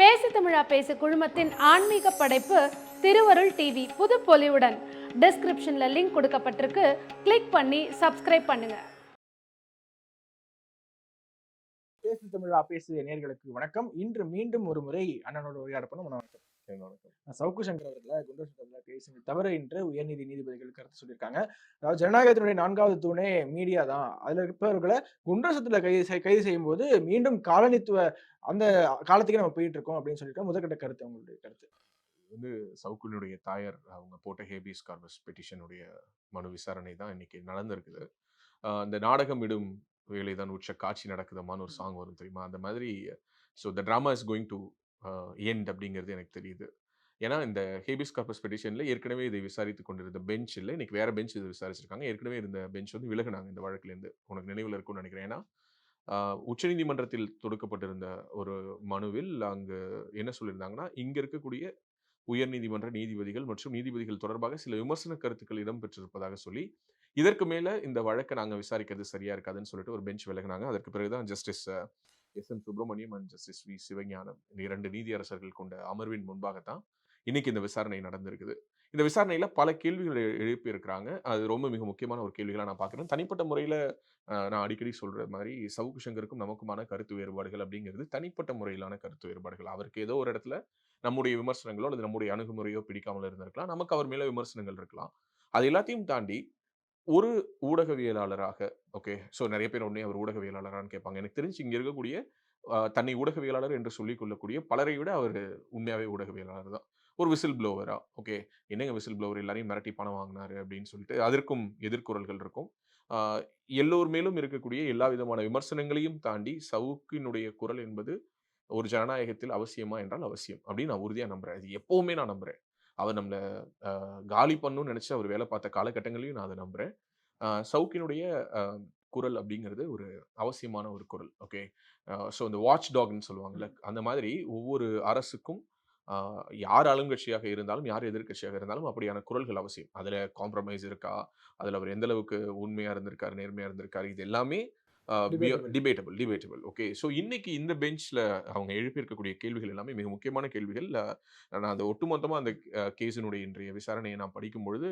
பேசு தமிழா பேசு குழுமத்தின் ஆன்மீக படைப்பு திருவருள் டிவி புது பொலிவுடன். டிஸ்கிரிப்ஷன்ல லிங்க் கொடுக்கப்பட்டிருக்கு. கிளிக் பண்ணி சப்ஸ்கிரைப் பண்ணுங்க. பேசு தமிழா பேசு நேர்களுக்கு வணக்கம். இன்று மீண்டும் ஒரு முறை அண்ணனோட உரையாட போன வணக்கம் சவுக்கு சங்கர் அவர்களை குண்டர் சட்டத்தில் தவிர என்று உயர்நீதி நீதிபதிகள் கருத்து சொல்லியிருக்காங்க. அதாவது ஜனநாயகத்தினுடைய நான்காவது தூணே மீடியா தான். அதுல இருப்பவர்களை குண்டர் சட்டத்தில் கைது கைது செய்யும் போது மீண்டும் காலனித்துவ அந்த காலத்துக்கு நம்ம போயிட்டு இருக்கோம் அப்படின்னு சொல்லிட்டு முதற்கட்ட கருத்து உங்களுடைய கருத்து. வந்து சவுக்குனுடைய தாயார் அவங்க போட்ட ஹேபியஸ் கார்பஸ் பெட்டிஷனுடைய மனு விசாரணை தான் இன்னைக்கு நடந்திருக்குது. இந்த நாடகம் விடும் வேலை தான் உச்ச காட்சி நடக்குதமான ஒரு சாங் வரும் தெரியுமா? அந்த மாதிரி so the drama is going to end அப்படிங்கிறது எனக்கு தெரியுது. ஏன்னா இந்த ஹேபிஸ் கார்பஸ் பெட்டிஷனில் ஏற்கனவே இதை விசாரித்து கொண்டிருந்த பெஞ்ச் இல்லை இன்னைக்கு வேறு பெஞ்ச் இதை விசாரிச்சிருக்காங்க. ஏற்கனவே இருந்த பெஞ்ச் வந்து விலகுனாங்க இந்த வழக்குலேருந்து. உனக்கு நினைவில் இருக்கும்னு நினைக்கிறேன். ஏன்னா உச்சநீதிமன்றத்தில் தொடுக்கப்பட்டிருந்த ஒரு மனுவில் அங்கு என்ன சொல்லியிருந்தாங்கன்னா இங்கே இருக்கக்கூடிய உயர்நீதிமன்ற நீதிபதிகள் மற்றும் நீதிபதிகள் தொடர்பாக சில விமர்சன கருத்துக்கள் இடம்பெற்றிருப்பதாக சொல்லி இதற்கு மேலே இந்த வழக்கை நாங்கள் விசாரிக்கிறது சரியா இருக்காதுன்னு சொல்லிட்டு ஒரு பெஞ்ச் விலகினாங்க. அதற்கு பிறகுதான் justice S. M Subramaniam and justice V. Sivagnanam இந்த இரண்டு நீதியரசர்கள் கொண்ட அமர்வின் முன்பாகத்தான் இன்னைக்கு இந்த விசாரணை நடந்திருக்குது. இந்த விசாரணையில் பல கேள்விகள் எழுப்பி இருக்கிறாங்க அது ரொம்ப மிக முக்கியமான ஒரு கேள்விகளாக நான் பார்க்குறேன். தனிப்பட்ட முறையில் நான் அடிக்கடி சொல்கிற மாதிரி சவுக்கு சங்கருக்கும் நமக்குமான கருத்து வேறுபாடுகள் அப்படிங்கிறது தனிப்பட்ட முறையிலான கருத்து வேறுபாடுகள். அவருக்கு ஏதோ ஒரு இடத்துல நம்முடைய விமர்சனங்களோ அல்லது நம்முடைய அணுகுமுறையோ பிடிக்காமல் இருந்திருக்கலாம். நமக்கு அவர் மேலே விமர்சனங்கள் இருக்கலாம். அது எல்லாத்தையும் தாண்டி ஒரு ஊடகவியலாளராக ஓகே ஸோ நிறைய பேர் உடனே அவர் ஊடகவியலாளரான்னு கேட்பாங்க. எனக்கு தெரிஞ்சு இங்கே இருக்கக்கூடிய தன்னை ஊடகவியலாளர் என்று சொல்லிக் கொள்ளக்கூடிய பலரை விட அவர் உண்மையாகவே ஊடகவியலாளர் தான். ஒரு விசில் ப்ளோவரா ஓகே என்னங்க விசில் ப்ளோவர் எல்லாரையும் மிரட்டி பணம் வாங்கினாரு அப்படின்னு சொல்லிட்டு அதற்கும் எதிர்குரல்கள் இருக்கும். எல்லோர் மேலும் இருக்கக்கூடிய எல்லா விதமான விமர்சனங்களையும் தாண்டி சவுக்கினுடைய குரல் என்பது ஒரு ஜனநாயகத்தில் அவசியமா என்றால் அவசியம் அப்படின்னு நான் உறுதியாக நம்புறேன். அது எப்பவுமே நான் நம்புறேன். அவர் நம்மளை காலி பண்ணணும்னு நினைச்சு அவர் வேலை பார்த்த காலகட்டங்களையும் நான் அதை நம்புறேன். ஆஹ் சவுக்கினுடைய குரல் அப்படிங்கிறது ஒரு அவசியமான ஒரு குரல். ஓகே? ஸோ இந்த வாட்ச் டாக்னு சொல்லுவாங்கல்ல அந்த மாதிரி ஒவ்வொரு அரசுக்கும் யார் ஆளுங்கட்சியாக இருந்தாலும் யார் எதிர்க்கட்சியாக இருந்தாலும் அப்படியான குரல்கள் அவசியம். அதுல காம்ப்ரமைஸ் இருக்கா? அதுல அவர் எந்த அளவுக்கு உண்மையா இருந்திருக்காரு நேர்மையா இருந்திருக்காரு இது எல்லாமே. டிபேட்டபிள் டிபேட்டபிள் ஓகே ஸோ இன்னைக்கு இந்த பெஞ்ச்ல அவங்க எழுப்பியிருக்கக்கூடிய கேள்விகள் எல்லாமே மிக முக்கியமான கேள்விகள். நான் அந்த ஒட்டுமொத்தமா அந்த கேஸினுடைய இன்றைய விசாரணையை நான் படிக்கும் பொழுது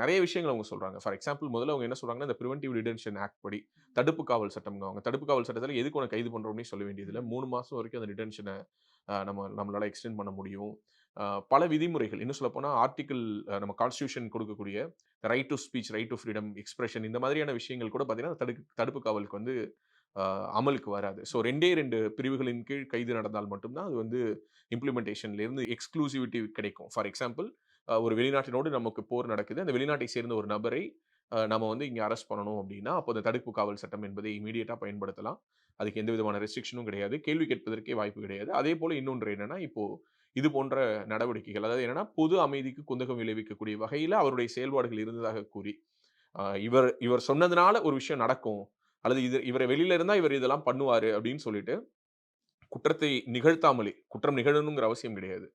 நிறைய விஷயங்கள் அவங்க சொல்றாங்க. ஃபார் எக்ஸாம்பிள் முதல்ல அவங்க என்ன சொல்றாங்கன்னா இந்த ப்ரிவென்டிவ் டிடென்ஷன் ஆக்ட் படி தடுப்பு காவல் சட்டம் அவங்க. தடுப்பு காவல் சட்டத்தில் எதுக்கு உனக்கு கைது பண்றோம்னே சொல்ல வேண்டியதில்லை. மூணு மாசம் வரைக்கும் அந்த டிடென்ஷனை நம்ம நம்மளால எக்ஸ்டெண்ட் பண்ண முடியும். பல விதிமுறைகள். இன்னும் சொல்ல போனா நம்ம கான்ஸ்டியூஷன் கொடுக்கக்கூடிய right to speech right to freedom expression இந்த மாதிரியான விஷயங்கள் கூட பார்த்தீங்கன்னா தடுப்பு தடுப்பு காவலுக்கு வந்து அமலுக்கு வராது. ஸோ ரெண்டே ரெண்டு பிரிவுகளின் கீழ் கைது நடந்தால் மட்டும்தான் அது வந்து இம்ப்ளிமெண்டேஷன்லேருந்து எக்ஸ்க்ளூசிவிட்டி கிடைக்கும். ஃபார் எக்ஸாம்பிள் ஒரு வெளிநாட்டினோடு நமக்கு போர் நடக்குது. அந்த வெளிநாட்டை சேர்ந்த ஒரு நபரை நம்ம வந்து இங்கே அரெஸ்ட் பண்ணணும் அப்படின்னா அப்போ அந்த தடுப்பு காவல் சட்டம் என்பதை இமீடியட்டாக பயன்படுத்தலாம். அதுக்கு எந்த விதமான ரெஸ்ட்ரிக்ஷனும் கிடையாது. கேள்வி கேட்பதற்கே வாய்ப்பு கிடையாது. அதே போல் இன்னொன்று என்னன்னா இப்போ இது போன்ற நடவடிக்கைகள். அதாவது என்னன்னா பொது அமைதிக்கு குந்தகம் விளைவிக்கக்கூடிய வகையில் அவருடைய செயல்பாடுகள் இருந்ததாக கூறி இவர் இவர் சொன்னதுனால ஒரு விஷயம் நடக்கும். அல்லது இது இவரை வெளியில இருந்தால் இவர் இதெல்லாம் பண்ணுவார் அப்படின்னு சொல்லிட்டு குற்றத்தை நிகழ்த்தாமலே குற்றம் நிகழணுங்கிற அவசியம் கிடையாது.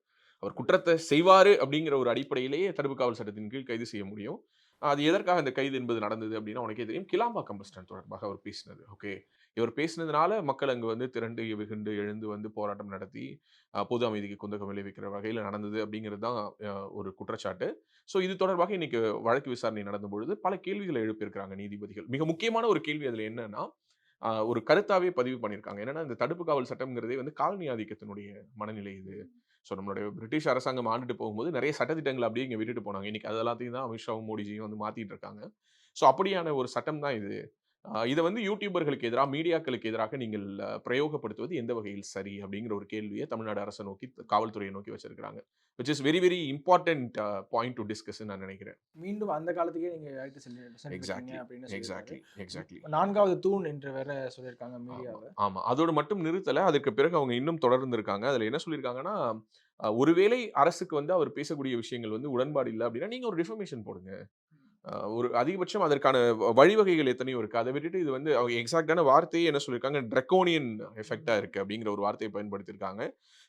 அவர் குற்றத்தை செய்வார் அப்படிங்கிற ஒரு அடிப்படையிலேயே தடுப்பு காவல் சட்டத்தின் கீழ் கைது செய்ய முடியும். அது எதற்காக அந்த கைது என்பது நடந்தது அப்படின்னா உனக்கே தெரியும். கிளாம்பாக்கம் பஸ் ஸ்டாண்ட் தொடர்பாக அவர் பேசினது. ஓகே. இவர் பேசினதுனால மக்கள் அங்கு வந்து திரண்டு வெகுண்டு எழுந்து வந்து போராட்டம் நடத்தி பொது அமைதிக்கு குந்தகம் விளைவிக்கிற வகையில் நடந்தது அப்படிங்கிறது தான் ஒரு குற்றச்சாட்டு. ஸோ இது தொடர்பாக இன்னைக்கு வழக்கு விசாரணை நடந்த பொழுது பல கேள்விகளை எழுப்பியிருக்கிறாங்க நீதிபதிகள். மிக முக்கியமான ஒரு கேள்வி அதில் என்னன்னா ஒரு கருத்தாவே பதிவு பண்ணியிருக்காங்க. என்னன்னா இந்த தடுப்பு காவல் சட்டம்ங்கிறதே வந்து காலனி ஆதிக்கத்தினுடைய மனநிலை இது. ஸோ நம்மளுடைய பிரிட்டிஷ் அரசாங்கம் ஆண்டுட்டு போகும்போது நிறைய சட்டத்திட்டங்களை அப்படியே இங்கே விட்டுட்டு போனாங்க. இன்னைக்கு அது எல்லாத்தையும் தான் அமித்ஷாவும் மோடிஜியும் வந்து மாத்திட்டு இருக்காங்க. ஸோ அப்படியான ஒரு சட்டம் தான் இது. இதை வந்து யூடியூபர்களுக்கு எதிராக மீடியாக்களுக்கு எதிராக நீங்கள் பிரயோகப்படுத்துவது எந்த வகையில் சரி அப்படிங்கிற ஒரு கேள்வியை தமிழ்நாடு அரசை நோக்கி காவல்துறையை நோக்கி வச்சிருக்காங்க which is very very important point to discuss நான் நினைக்கிறேன். மீண்டும் அந்த காலத்துக்கே நீங்க அழைத்து சென்றிருக்கீங்க எக்ஸாக்ட்லி. எக்ஸாக்ட்லி எக்ஸாக்ட்லி நான்காவது தூண் என்று வேற சொல்லியிருக்காங்க மீடியாவை ஆமா. அதோடு மட்டும் நிறுத்தல. அதுக்கு பிறகு அவங்க இன்னும் தொடர்ந்து இருக்காங்க அதுல என்ன சொல்லியிருக்காங்கன்னா ஒருவேளை அரசுக்கு வந்து அவர் பேசக்கூடிய விஷயங்கள் வந்து உடன்பாடு இல்லை அப்படின்னா நீங்க ஒரு டிஃபர்மேஷன் போடுங்க. ஒரு அதிகபட்சம் அதற்கான வழிவகைகள் எத்தனையோ இருக்கு. அதை விட்டுட்டு இது வந்து அவங்க எக்ஸாக்டான வார்த்தையே என்ன சொல்லியிருக்காங்க? ட்ரெக்கோனியன் எஃபெக்டா இருக்கு அப்படிங்கிற ஒரு வார்த்தையை பயன்படுத்தியிருக்காங்க.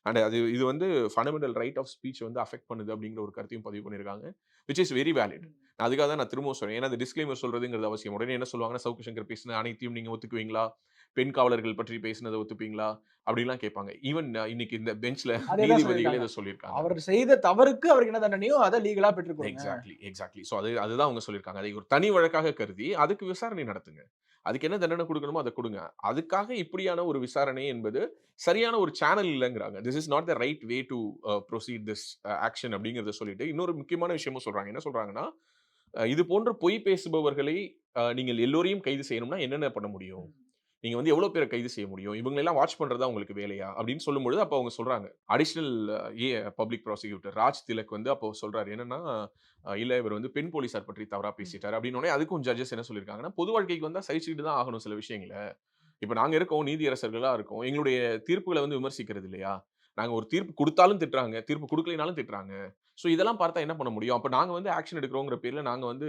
அண்ட் அது இது வந்து ஃபண்டமெண்டல் ரைட் ஆஃப் ஸ்பீச் வந்து அஃபெக்ட் பண்ணுது அப்படிங்கிற ஒரு கருத்தையும் பதிவு பண்ணியிருக்காங்க விச் இஸ் வெரி வேலிட் அதுக்காக தான் நான் திரும்ப சொல்றேன். ஏன்னா அந்த டிஸ்க்ளைமர் சொல்றதுங்கிறது அவசியம். உடனே என்ன சொல்லுவாங்கன்னா சவுக்கு சங்கர் பேசின அனைத்தையும் நீங்க ஒத்துக்குவீங்களா? பெண் காவலர்கள் பற்றி பேசினதை ஒத்துப்பீங்களா? அப்படின்லாம் கேட்பாங்க. ஈவன் இன்னைக்கு இந்த பெஞ்ச்ல நீதிபதிகளே. இதை சொல்லியிருக்காங்க. அவர் செய்த தவறுக்கு அவருக்கு என்ன தண்டனையோ அதை லீகலா பெற்றுக்கொடுங்க எக்ஸாக்ட்லி எக்ஸாக்ட்லி ஸோ அது அதுதான் அவங்க சொல்லியிருக்காங்க. அதை ஒரு தனி வழக்காக கருதி அதுக்கு விசாரணை நடத்துங்க. அதுக்கு என்ன தண்டனை கொடுக்கணுமோ அதை கொடுங்க. அதுக்காக இப்படியான ஒரு விசாரணை என்பது சரியான ஒரு channel இல்லைங்கிறாங்க. This is not the right way to proceed this action அப்படிங்கிறத சொல்லிட்டு இன்னொரு முக்கியமான விஷயமும் சொல்றாங்க. என்ன சொல்றாங்கன்னா இது போன்ற பொய் பேசுபவர்களை நீங்கள் எல்லோரையும் கைது செய்யணும்னா என்னென்ன பண்ண முடியும்? நீங்க வந்து எவ்வளவு பேரை கைது செய்ய முடியும்? இவங்களெல்லாம் வாட்ச் பண்றதா உங்களுக்கு வேலையா? அப்படின்னு சொல்லும்பொழுது அப்போ அவங்க சொல்றாங்க. Additional A public prosecutor Raj Tilak வந்து அப்போ சொல்றாரு என்னன்னா இல்ல இவர் வந்து பெண் போலீசார் பற்றி தவறா பேசிட்டாரு. அப்படின்னு உடனே அதுக்கும் ஜட்ஜஸ் என்ன சொல்லியிருக்காங்கன்னா பொது வாழ்க்கைக்கு வந்தா சகிச்சுக்கிட்டு தான் ஆகணும் சில விஷயங்களை. இப்ப நாங்க இருக்கோம் நீதியரசர்களா இருக்கோம். எங்களுடைய தீர்ப்புகளை வந்து விமர்சிக்கிறது இல்லையா? நாங்க ஒரு தீர்ப்பு கொடுத்தாலும் திட்டுறாங்க தீர்ப்பு கொடுக்கலைனாலும் திட்டுறாங்க. ஸோ இதெல்லாம் பார்த்தா என்ன பண்ண முடியும்? அப்ப நாங்க வந்து ஆக்ஷன் எடுக்கிறோங்கிற பேர்ல நாங்க வந்து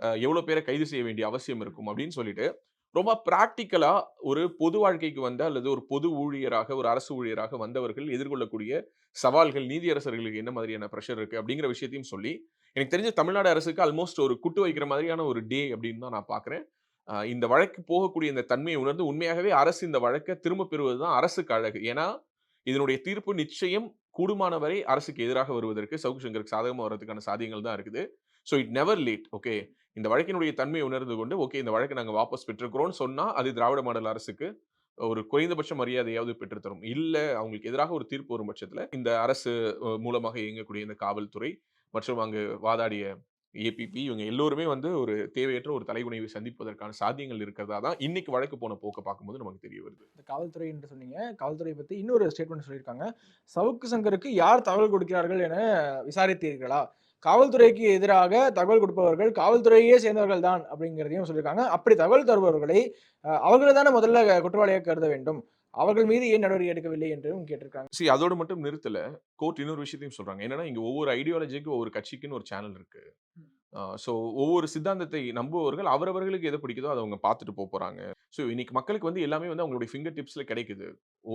அஹ், எவ்வளவு பேரை கைது செய்ய வேண்டிய அவசியம் இருக்கும்? அப்படின்னு சொல்லிட்டு ரொம்ப ப்ராக்டிக்கலாக ஒரு பொது வாழ்க்கைக்கு வந்த அல்லது ஒரு பொது ஊழியராக ஒரு அரசு ஊழியராக வந்தவர்கள் எதிர்கொள்ளக்கூடிய சவால்கள் நீதியரசர்களுக்கு என்ன மாதிரியான ப்ரெஷர் இருக்கு அப்படிங்கிற விஷயத்தையும் சொல்லி எனக்கு தெரிஞ்ச தமிழ்நாடு அரசுக்கு ஆல்மோஸ்ட் ஒரு குட்டு வைக்கிற மாதிரியான ஒரு டே அப்படின்னு தான் நான் பார்க்குறேன். இந்த வழக்கு போகக்கூடிய இந்த தன்மையை உணர்ந்து உண்மையாகவே அரசு இந்த வழக்கை திரும்ப பெறுவது தான் அரசுக்கு அழகு. ஏன்னா இதனுடைய தீர்ப்பு நிச்சயம் கூடுமான வரை அரசுக்கு எதிராக வருவதற்கு சவுக்கு சங்கருக்கு சாதகமாக வர்றதுக்கான சாத்தியங்கள் தான் இருக்குது. So it never late okay இந்த வழக்கினுடைய தன்மையை உணர்ந்து கொண்டு ஓகே இந்த வழக்கை நாங்கள் வாபஸ் பெற்றுக்கிறோம்னு சொன்னால் அது திராவிட மாடல் அரசுக்கு ஒரு குறைந்தபட்ச மரியாதையாவது பெற்றுத்தரும். இல்லை அவங்களுக்கு எதிராக ஒரு தீர்ப்பு வரும் பட்சத்தில் இந்த அரசு மூலமாக இயங்கக்கூடிய இந்த காவல்துறை மற்றும் அங்கு வாதாடிய ஏபிபி இவங்க எல்லோருமே வந்து ஒரு தேவையற்ற ஒரு தலைகுனைவை சந்திப்பதற்கான சாத்தியங்கள் இருக்கிறதா தான் இன்னைக்கு வழக்கு போன போக்கை பார்க்கும்போது நமக்கு தெரிய வருது. இந்த காவல்துறை என்று சொன்னீங்க. காவல்துறை பற்றி இன்னொரு ஸ்டேட்மெண்ட் சொல்லியிருக்காங்க. சவுக்கு சங்கருக்கு யார் தகவல் கொடுக்கிறார்கள் என விசாரித்தீர்களா? காவல்துறைக்கு எதிராக தகவல் கொடுப்பவர்கள் காவல்துறையே சேர்ந்தவர்கள் தான் அப்படிங்கிறதையும் சொல்லியிருக்காங்க. அப்படி தகவல் தருபவர்களை அவர்களை தானே முதல்ல குற்றவாளியாக கருத வேண்டும். அவர்கள் மீது ஏன் நடவடிக்கை எடுக்கவில்லை என்றும் கேட்டிருக்காங்க. சரி அதோட மட்டும் நிறுத்தல. கோர்ட் இன்னொரு விஷயத்தையும் சொல்றாங்க. என்னன்னா இங்க ஒவ்வொரு ஐடியாலஜிக்கு ஒவ்வொரு கட்சிக்குன்னு ஒரு சேனல் இருக்கு. ஸோ ஒவ்வொரு சித்தாந்தத்தை நம்புபவர்கள் அவரவர்களுக்கு எதை பிடிக்குதோ அதை அவங்க பார்த்துட்டு போக போறாங்க. ஸோ இன்னைக்கு மக்களுக்கு வந்து எல்லாமே வந்து அவங்களுடைய ஃபிங்கர் டிப்ஸ்ல கிடைக்குது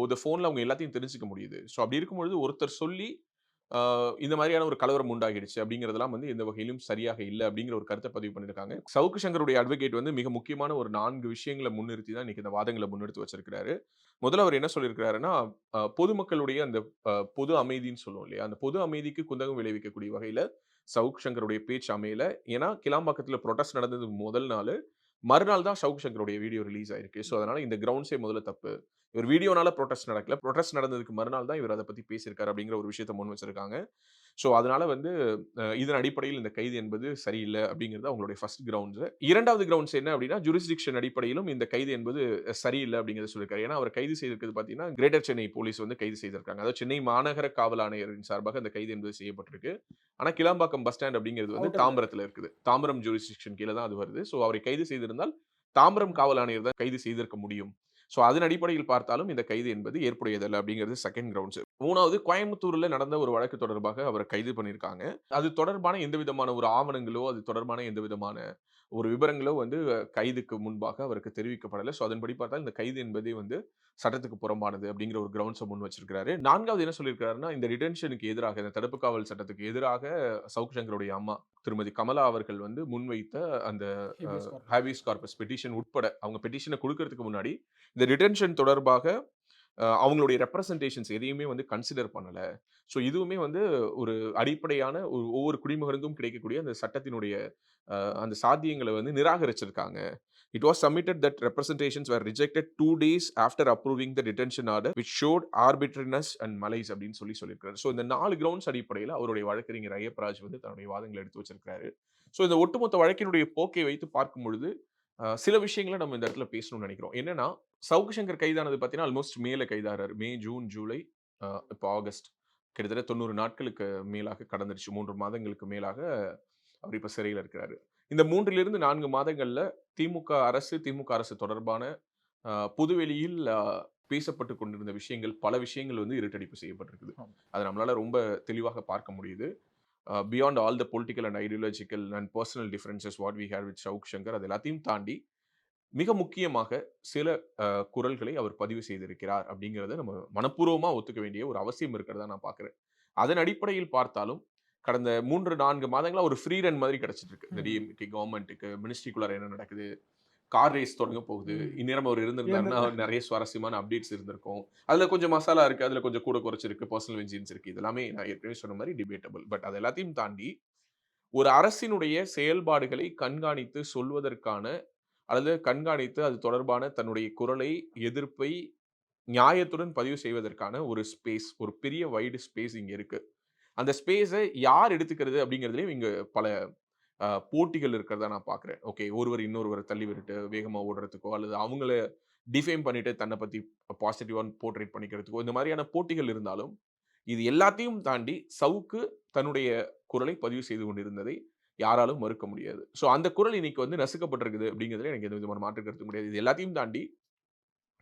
ஒரு ஃபோன்ல அவங்க எல்லாத்தையும் தெரிஞ்சுக்க முடியுது. ஸோ அப்படி இருக்கும்பொழுது ஒருத்தர் சொல்லி இந்த மாதிரியான ஒரு கலவரம் உண்டாகிடுச்சு அப்படிங்கிறதெல்லாம் வந்து எந்த வகையிலும் சரியாக இல்லை அப்படிங்கிற ஒரு கருத்தை பதிவு பண்ணியிருக்காங்க. சவுக்கு சங்கருடைய அட்வொகேட் வந்து மிக முக்கியமான ஒரு நான்கு விஷயங்களை முன்னிறுத்தி தான் இன்னைக்கு இந்த வாதங்களை முன்னெடுத்து வச்சிருக்கிறாரு. முதல்ல அவர் என்ன சொல்லியிருக்கிறாருன்னா பொதுமக்களுடைய அந்த பொது அமைதின்னு சொல்லுவோம் இல்லையா? அந்த பொது அமைதிக்கு குந்தகம் விளைவிக்கக்கூடிய வகையில சவுக் சங்கருடைய பேச்சு அமையல. ஏன்னா கிளாம்பாக்கத்தில் ப்ரொட்டஸ்ட் நடந்தது முதல் நாள். மறுநாள் தான் சவுக் சங்கருடைய வீடியோ ரிலீஸ் ஆயிருக்கு. ஸோ அதனால இந்த கிரவுண்ட்ஸே முதல்ல தப்பு. இவர் வீடியோனால ப்ரொட்டஸ்ட் நடக்கல. ப்ரொட்டஸ்ட் நடந்ததுக்கு மறுநாள் தான் இவர் அதை பத்தி பேசியிருக்காரு அப்படிங்கிற ஒரு விஷயத்த முன் வச்சிருக்காங்க. ஸோ அதனால வந்து இதன் அடிப்படையில் இந்த கைது என்பது சரியில்லை அப்படிங்கிறது அவங்களுடைய ஃபர்ஸ்ட் கிரவுண்ட்ஸ் இரண்டாவது கிரவுண்ட்ஸ் என்ன அப்படின்னா ஜுரிஸ்டிக்ஷன் அடிப்படையிலும் இந்த கைது என்பது சரியில்லை அப்படிங்கிறத சொல்லியிருக்காரு. ஏன்னா அவர் கைது செய்திருக்கிறது பார்த்தீங்கன்னா கிரேட்டர் சென்னை போலீஸ் வந்து கைது செய்திருக்காங்க. அதாவது சென்னை மாநகர காவல் ஆணையரின் சார்பாக அந்த கைது என்பது செய்யப்பட்டிருக்கு. ஆனா கிளாம்பாக்கம் பஸ் ஸ்டாண்ட் அப்படிங்கிறது வந்து. தாம்பரத்துல இருக்குது. தாம்பரம் ஜூரிஸ்டிக்ஷன் கீழே தான் அது வருது. ஸோ அவரை கைது செய்திருந்தால் தாம்பரம் காவல் ஆணையர் தான் கைது செய்திருக்க முடியும். ஸோ அதன் அடிப்படையில் பார்த்தாலும் இந்த கைது என்பது ஏற்புடையதல்ல அப்படிங்கிறது செகண்ட் கிரவுண்ட்ஸ் மூணாவது கோயம்புத்தூர்ல நடந்த ஒரு வழக்கு தொடர்பாக அவரை கைது பண்ணியிருக்காங்க. அது தொடர்பான எந்த விதமான ஒரு ஆவணங்களோ அது தொடர்பான எந்த விதமான ஒரு விவரங்களோ வந்து கைதுக்கு முன்பாக அவருக்கு தெரிவிக்கப்படலை ஸோ அதன்படி பார்த்தால் இந்த கைது என்பதே வந்து சட்டத்துக்கு புறம்பானது அப்படிங்கிற ஒரு கிரவுண்ட்ஸை முன் வச்சிருக்காரு நான்காவது என்ன சொல்லியிருக்காருன்னா இந்த டிடென்ஷனுக்கு எதிராக இந்த தடுப்பு காவல் சட்டத்துக்கு எதிராக சவுக் சங்கருடைய அம்மா திருமதி கமலா அவர்கள் வந்து முன்வைத்த அந்த. ஹேவிஸ் கார்பஸ் பெட்டிஷன் உட்பட அவங்க பெட்டிஷனை கொடுக்கறதுக்கு முன்னாடி இந்த டிடென்ஷன் தொடர்பாக அவங்களுடைய ரெப்ரசன்டேஷன்ஸ் எதையுமே வந்து கன்சிடர் பண்ணல. ஸோ இதுவுமே வந்து ஒரு அடிப்படையான ஒரு ஒவ்வொரு குடிமகனுக்கும் கிடைக்கக்கூடிய அந்த சட்டத்தினுடைய அந்த சாத்தியங்களை வந்து நிராகரிச்சிருக்காங்க. It was submitted that representations were rejected two days after approving the detention order which showed arbitrariness and malice அப்படின்னு சொல்லி சொல்லியிருக்காரு. ஸோ இந்த நாலு கிரவுண்ட்ஸ் அடிப்படையில் அவருடைய வழக்கறிஞர் ஐயப்பராஜ் வந்து தன்னுடைய வாதங்களை எடுத்து வச்சிருக்காரு ஸோ இந்த ஒட்டுமொத்த வழக்கினுடைய போக்கை வைத்து பார்க்கும் பொழுது சில விஷயங்களை நம்ம இந்த இடத்துல பேசணும்னு நினைக்கிறோம். என்னன்னா சவுக்கு சங்கர் கைதானது பார்த்தீங்கன்னா ஆல்மோஸ்ட் மேல கைதாகிறார் மே ஜூன் ஜூலை இப்போ ஆகஸ்ட். கிட்டத்தட்ட தொண்ணூறு நாட்களுக்கு மேலாக கடந்துருச்சு. மூன்று மாதங்களுக்கு மேலாக அவர் இப்போ சிறையில் இருக்கிறாரு. இந்த மூன்றிலிருந்து நான்கு மாதங்கள்ல திமுக அரசு திமுக அரசு தொடர்பான பொதுவெளியில் பேசப்பட்டு கொண்டிருந்த விஷயங்கள் பல விஷயங்கள் வந்து இருட்டடிப்பு செய்யப்பட்டிருக்குது. அதை நம்மளால ரொம்ப தெளிவாக பார்க்க முடியுது. Beyond all the political and ideological and personal differences what we have with Savukku Shankar அது எல்லாத்தையும் தாண்டி மிக முக்கியமாக சில குரல்களை அவர் பதிவு செய்திருக்கிறார் அப்படிங்கிறத நம்ம மனப்பூர்வமா ஒத்துக்க வேண்டிய ஒரு அவசியம் இருக்கிறதா நான் பார்க்கிறேன். அதன் அடிப்படையில் பார்த்தாலும் கடந்த மூன்று நான்கு மாதங்களா ஒரு ஃப்ரீ ரன் மாதிரி கிடைச்சிட்டு இருக்கு இந்த. டிஎம்கே கவர்மெண்ட்டுக்கு மினிஸ்ட்ரிக்குள்ளார என்ன நடக்குது? கார் ரேஸ் தொடங்க போகுது. இந்நேரம் அவர் இருந்திருந்தாருன்னா இருந்திருந்தா- நிறைய சுவாரஸ்யமான அப்டேட்ஸ் இருந்திருக்கும். அதுல கொஞ்சம் மசாலா இருக்கு அதுல கொஞ்சம் கூட குறைச்சிருக்கு பர்சனல் வெஞ்சின்ஸ் இருக்கு. இதெல்லாமே நான் ஏற்கனவே சொன்ன மாதிரி டிபேட்டபிள் பட் அது எல்லாத்தையும் தாண்டி ஒரு அரசினுடைய செயல்பாடுகளை கண்காணித்து சொல்வதற்கான அல்லது கண்காணித்து அது தொடர்பான தன்னுடைய குரலை எதிர்ப்பை நியாயத்துடன் பதிவு செய்வதற்கான ஒரு ஸ்பேஸ் ஒரு பெரிய வைடு ஸ்பேஸ் இங்கே இருக்குது அந்த ஸ்பேஸை யார் எடுத்துக்கிறது அப்படிங்கிறதுலையும் இங்கே பல போட்டிகள் இருக்கிறதா நான் பார்க்குறேன் ஓகே ஒருவர் இன்னொருவரை தள்ளி விட்டுட்டு வேகமாக ஓடுறதுக்கோ அல்லது அவங்கள டிஃபைம் பண்ணிட்டு தன்னை பற்றி பாசிட்டிவாக போர்ட்ரேட் பண்ணிக்கிறதுக்கோ இந்த மாதிரியான போட்டிகள் இருந்தாலும் இது எல்லாத்தையும் தாண்டி சவுக்கு தன்னுடைய குரலை பதிவு செய்து கொண்டிருந்ததை யாராலும் மறுக்க முடியாது. ஸோ அந்த குரல் இன்னைக்கு வந்து நசுக்கப்பட்டிருக்குது அப்படிங்கிறதுல எனக்கு எந்த விதமான மாற்று கருத்து முடியாது இது எல்லாத்தையும் தாண்டி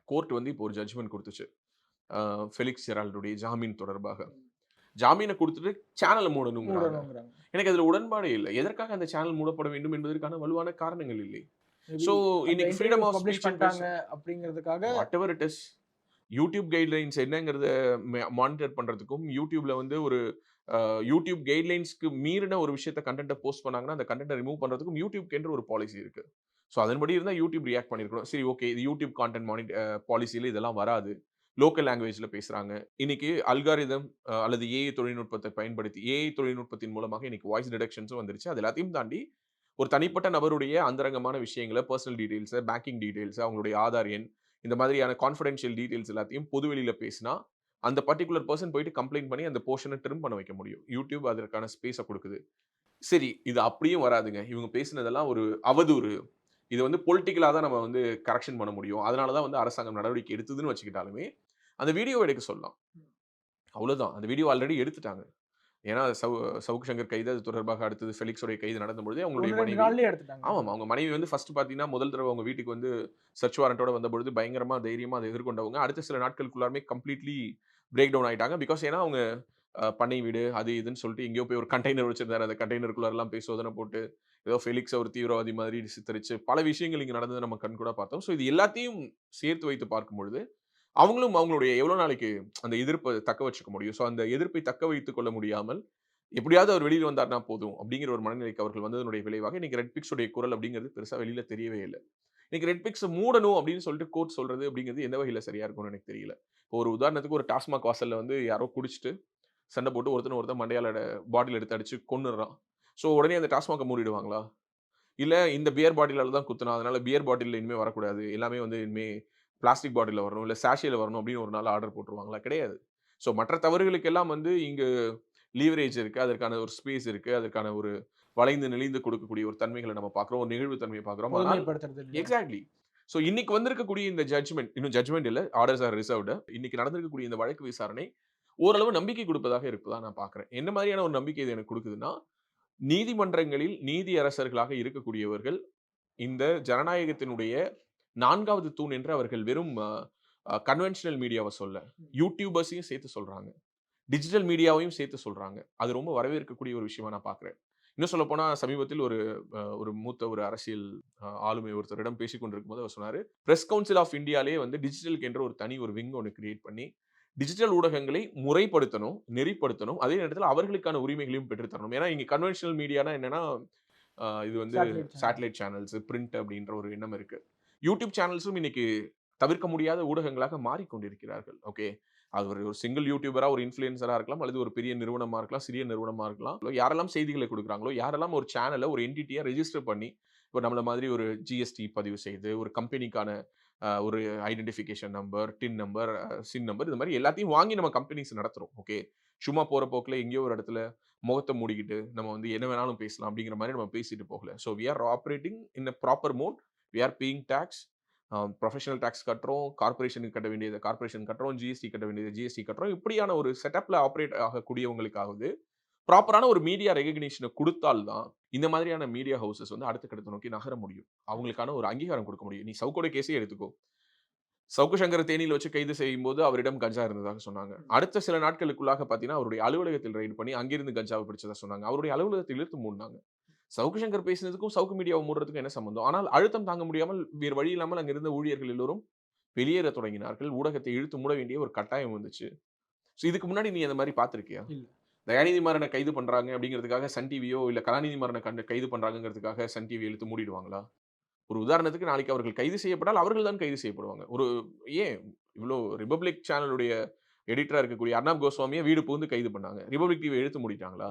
கோர்ட் வந்து இப்போ ஒரு ஜட்ஜ்மெண்ட் கொடுத்துச்சு. ஃபெலிக்ஸ் ஜெரால்டுடைய ஜாமீன் தொடர்பாக. ஜாமீனை கொடுத்துட்டு சேனலை மூடணுங்கிறாங்க. எனக்கு அதுல உடன்பாடே இல்லை. எதற்காக அந்த சேனல் மூடப்பட வேண்டும் என்பதற்கான வலுவான காரணங்கள் இல்லை. அந்த இன்னைக்கு publish speech and பண்ணிட்டாங்க அப்படிங்கிறதுக்காக whatever it is YouTube guidelines என்னங்கிறத மானிட்டர் பண்றதுக்கும் யூடியூப்ல வந்து ஒரு யூடியூப் கைட்லைன்ஸ்க்கு மீறின ஒரு விஷயத்த கண்டென்ட்டை போஸ்ட் பண்ணாங்கன்னா அந்த கண்டென்ட்டை ரிமூவ் பண்ணுறதுக்கும் யூடியூப்க்கு ஒரு பாலிசி இருக்குது ஸோ அதன்படி இருந்தால் யூடியூப் ரியாக்ட் பண்ணியிருக்கணும் சரி ஓகே இது யூடியூப் கான்டென்ட் மானிட் பாலிசியில் இதெல்லாம் வராது. லோக்கல் லாங்குவேஜில் பேசுகிறாங்க இன்னைக்கு அல்காரிதம் அல்லது ஏஐ தொழில்நுட்பத்தை பயன்படுத்தி ஏஐ தொழில்நுட்பத்தின் மூலமாக இன்னைக்கு வாய்ஸ் டிடெக்ஷன்ஸும் வந்துருச்சு. அது எல்லாத்தையும் தாண்டி ஒரு தனிப்பட்ட நபருடைய அந்தரங்கமான விஷயங்களை பர்சனல் டீட்டெயில்ஸை பேங்கிங் டீடைல்ஸ் அவங்களுடைய ஆதார் எண் இந்த மாதிரியான கான்ஃபிடென்ஷியல் டீட்டெயில்ஸ் எல்லாத்தையும் பொதுவெளியில் பேசினா அந்த பர்டிகுலர் பர்சன் போயிட்டு கம்ப்ளைண்ட் பண்ணி அந்த போர்ஷனை ட்ரிம் பண்ண வைக்க முடியும். யூடியூப் அதற்கான ஸ்பேஸை கொடுக்குது. சரி இது அப்படியும் வராதுங்க. இவங்க பேசினதெல்லாம் ஒரு அவதூறு. இது வந்து பொலிட்டிக்கலாக தான் நம்ம வந்து கரெக்ஷன் பண்ண முடியும். அதனால தான் வந்து அரசாங்கம் நடவடிக்கை எடுத்ததுன்னு வச்சுக்கிட்டாலுமே அந்த வீடியோ எடுக்க சொல்லலாம். அவ்வளவுதான். அந்த வீடியோ ஆல்ரெடி எடுத்துட்டாங்க. ஏன்னா சவு சவுக்கு சங்கர் கைது அது தொடர்பாக அடுத்தது ஃபெலிக்ஸோடைய கைது நடந்தபொழுது அவங்களுடைய மனைவி ஆமாம் அவங்க மனைவி வந்து ஃபர்ஸ்ட் பார்த்தீங்கன்னா முதல் தடவை அவங்க வீட்டுக்கு வந்து சர்ச் வாரண்டோட வந்தபொழுது பயங்கரமா தைரியமா அதை எதிர்கொண்டவங்க. அடுத்த சில நாட்களுக்குள்ளாருமே கம்ப்ளீட்லி பிரேக் டவுன் ஆகிட்டாங்க பிகாஸ் ஏன்னா அவங்க பண்ணை வீடு அது இதுன்னு சொல்லிட்டு எங்கேயோ போய் ஒரு கண்டெய்னர் வச்சிருந்தாரு. அந்த கண்டெய்னருக்குள்ளாரெல்லாம் போய் சோதனை போட்டு ஏதோ ஃபெலிக்ஸ் ஒரு தீவிரவாதி மாதிரி சித்தரிச்சு பல விஷயங்கள் இங்கே நடந்தது நம்ம கண் கூட பார்த்தோம். ஸோ இது எல்லாத்தையும் சேர்த்து வைத்து பார்க்கும் பொழுது அவங்களும் அவங்களுடைய எவ்வளோ நாளைக்கு அந்த எதிர்ப்பை தக்க வச்சுக்க முடியும்? ஸோ அந்த எதிர்ப்பை தக்க வைத்து கொள்ள முடியாமல் எப்படியாவது அவர் வெளியில் வந்தார்னா போதும் அப்படிங்கிற ஒரு மனநிலைக்கு அவர்கள் வந்ததனுடைய விளைவாக இன்னைக்கு ரெட் பிக்ஸுடைய குரல் அப்படிங்கிறது பெருசாக வெளியில் தெரியவே இல்லை. இன்னைக்கு ரெட் பிக்ஸ் மூடணும் அப்படின்னு சொல்லிட்டு கோர்ட் சொல்றது அப்படிங்கிறது எந்த வகையில் சரியா இருக்கும்னு எனக்கு தெரியல. ஒரு உதாரணத்துக்கு ஒரு டாஸ்மாக் வாசல்ல வந்து யாரோ குடிச்சிட்டு சண்டை போட்டு ஒருத்தன் ஒருத்தன் மண்டையால பாட்டில் எடுத்து அடிச்சு கொன்னுடுறான். ஸோ உடனே அந்த டாஸ்மாக்கை மூடிடுவாங்களா? இல்ல இந்த பியர் பாட்டிலால தான் குத்துனா அதனால பியர் பாட்டில் இனிமே வரக்கூடாது. எல்லாமே வந்து இனிமே பிளாஸ்டிக் பாட்டிலில் வரணும் இல்லை சாஷியில் வரணும் அப்படின்னு ஒரு நாள் ஆர்டர் போட்டுருவாங்களா? கிடையாது. ஸோ மற்ற தவறுகளுக்கெல்லாம் வந்து இங்கு லீவரேஜ் இருக்கு. அதற்கான ஒரு ஸ்பேஸ் இருக்கு. அதற்கான ஒரு வளைந்து நெளிந்து கொடுக்கக்கூடிய ஒரு தன்மைகளை நம்ம பார்க்குறோம். ஒரு நிகழ்வு தன்மையை பார்க்குறோம்? எக்ஸாக்ட்லி. ஸோ இன்னைக்கு வந்திருக்கக்கூடிய இந்த ஜட்ஜ்மெண்ட் இன்னும் ஜட்ஜ்மெண்ட் இல்லை ஆர்டர்ஸ் ஆர் ரிசர்வ்டு இன்னைக்கு நடந்திருக்கக்கூடிய இந்த வழக்கு விசாரணை ஓரளவு நம்பிக்கை கொடுப்பதாக இருப்பதா நான் பார்க்குறேன். என்ன மாதிரியான ஒரு நம்பிக்கை இது எனக்கு கொடுக்குதுன்னா நீதிமன்றங்களில் நீதி அரசர்களாக இருக்கக்கூடியவர்கள் இந்த ஜனநாயகத்தினுடைய நான்காவது தூண் என்று அவர்கள் வெறும் கன்வென்ஷனல் மீடியாவை சொல்ல யூடியூபர்ஸையும் சேர்த்து சொல்றாங்க. டிஜிட்டல் மீடியாவையும் சேர்த்து சொல்றாங்க. அது ரொம்ப வரவேற்கக்கூடிய ஒரு விஷயமா நான் பார்க்குறேன். இன்னும் சொல்ல போனா சமீபத்தில் ஒரு ஒரு மூத்த ஒரு அரசியல் ஆளுமை ஒருத்தரிடம் பேசிக் கொண்டிருக்கும் போது அவர் சொன்னாரு பிரஸ் கவுன்சில் ஆஃப் இந்தியாலே வந்து டிஜிட்டலுக்கு என்ற ஒரு தனி ஒரு விங் ஒன்று கிரியேட் பண்ணி டிஜிட்டல் ஊடகங்களை முறைப்படுத்தணும் நெறிப்படுத்தணும் அதே நேரத்தில் அவர்களுக்கான உரிமைகளையும் பெற்றுத்தரணும் ஏன்னா இங்க கன்வென்ஷனல் மீடியானா என்னன்னா இது வந்து. சேட்டலைட் சேனல்ஸ் பிரிண்ட் அப்படின்ற ஒரு எண்ணம் இருக்கு யூடியூப் சேனல்ஸும் இன்னைக்கு தவிர்க்க முடியாத ஊடகங்களாக மாறிக்கொண்டிருக்கிறார்கள். ஓகே அது ஒரு ஒரு சிங்கிள் யூடியூபரா ஒரு இன்ஃப்ளூயன்சரா இருக்கலாம் அல்லது ஒரு பெரிய நிறுவனமா இருக்கலாம் சிறிய நிறுவனமா இருக்கலாம். யாரெல்லாம் செய்திகளை கொடுக்குறாங்களோ யாரெல்லாம் ஒரு சேனலை ஒரு என்டிட்டியா ரெஜிஸ்டர் பண்ணி இப்போ நம்மள மாதிரி ஒரு ஜிஎஸ்டி பதிவு செய்து ஒரு கம்பெனிக்கான ஒரு identification number TIN number CIN number இது மாதிரி எல்லாத்தையும் வாங்கி நம்ம கம்பெனிஸ் நடத்துகிறோம் ஓகே சும்மா போகிற போக்கில் எங்கேயோ ஒரு இடத்துல முகத்தை மூடிக்கிட்டு நம்ம வந்து என்ன வேணாலும் பேசலாம் அப்படிங்கிற மாதிரி நம்ம பேசிட்டு போகல. So we are operating in a proper mode we are paying tax professional tax கட்டுறோம் கார்பரேஷனுக்கு கட்ட வேண்டியது கார்பரேஷன் கட்டுறோம் ஜிஎஸ்டி கட்ட வேண்டியது ஜிஎஸ்டி கட்டுறோம். இப்படியான ஒரு செட்டப்ல ஆப்ரேட் ஆகக்கூடியவங்களுக்காவது ப்ராப்பரான ஒரு மீடியா ரெகக்னிஷனை கொடுத்தால்தான் இந்த மாதிரியான மீடியா ஹவுசஸ் வந்து அடுத்த கட்டத்தை நோக்கி நகர முடியும். அவங்களுக்கான ஒரு அங்கீகாரம் கொடுக்க முடியும். நீ சவுக்கோட கேஸே எடுத்துக்கோ. சவுக்கு சங்கர் தேனியில் வச்சு கைது செய்யும் போது அவரிடம் கஞ்சா இருந்ததாக சொன்னாங்க. அடுத்த சில நாட்களுக்குள்ளாக பார்த்தீங்கன்னா அவருடைய அலுவலகத்தில் ரைடு பண்ணி அங்கிருந்து கஞ்சாவை பிடிச்சதா சொன்னாங்க. அவருடைய அலுவலகத்தில் இழுத்து மூடினாங்க. சவுக்கு சங்கர் பேசினதுக்கும் சவுக்கு மீடியாவை மூடுறதுக்கும் என்ன சம்பந்தம்? ஆனால் அழுத்தம் தாங்க முடியாமல் வேறு வழி இல்லாமல் அங்க இருந்த ஊழியர்கள் எல்லோரும் வெளியேற தொடங்கினார்கள். ஊடகத்தை இழுத்து மூட வேண்டிய ஒரு கட்டாயம் வந்துச்சு. ஸோ இதுக்கு முன்னாடி நீ அந்த மாதிரி பார்த்திருக்கியா? இல்ல. தயாநிதி மாறனை கைது பண்றாங்க அப்படிங்கிறதுக்காக சன் டிவியோ இல்ல கலாநிதி மாறனை கண்டு கைது பண்றாங்கிறதுக்காக சன் டிவி இழுத்து மூடிடுவாங்களா? ஒரு உதாரணத்துக்கு நாளைக்கு அவர்கள் கைது செய்யப்பட்டால் அவர்கள் தான் கைது செய்யப்படுவாங்க. ஒரு ஏன் இவ்வளோ ரிபப்ளிக் சேனலுடைய எடிட்டரா இருக்கக்கூடிய அர்ணாப் கோஸ்வாமியை வீடு புகுந்து கைது பண்ணாங்க? ரிபப்ளிக் டிவி எழுத்து மூடிட்டாங்களா?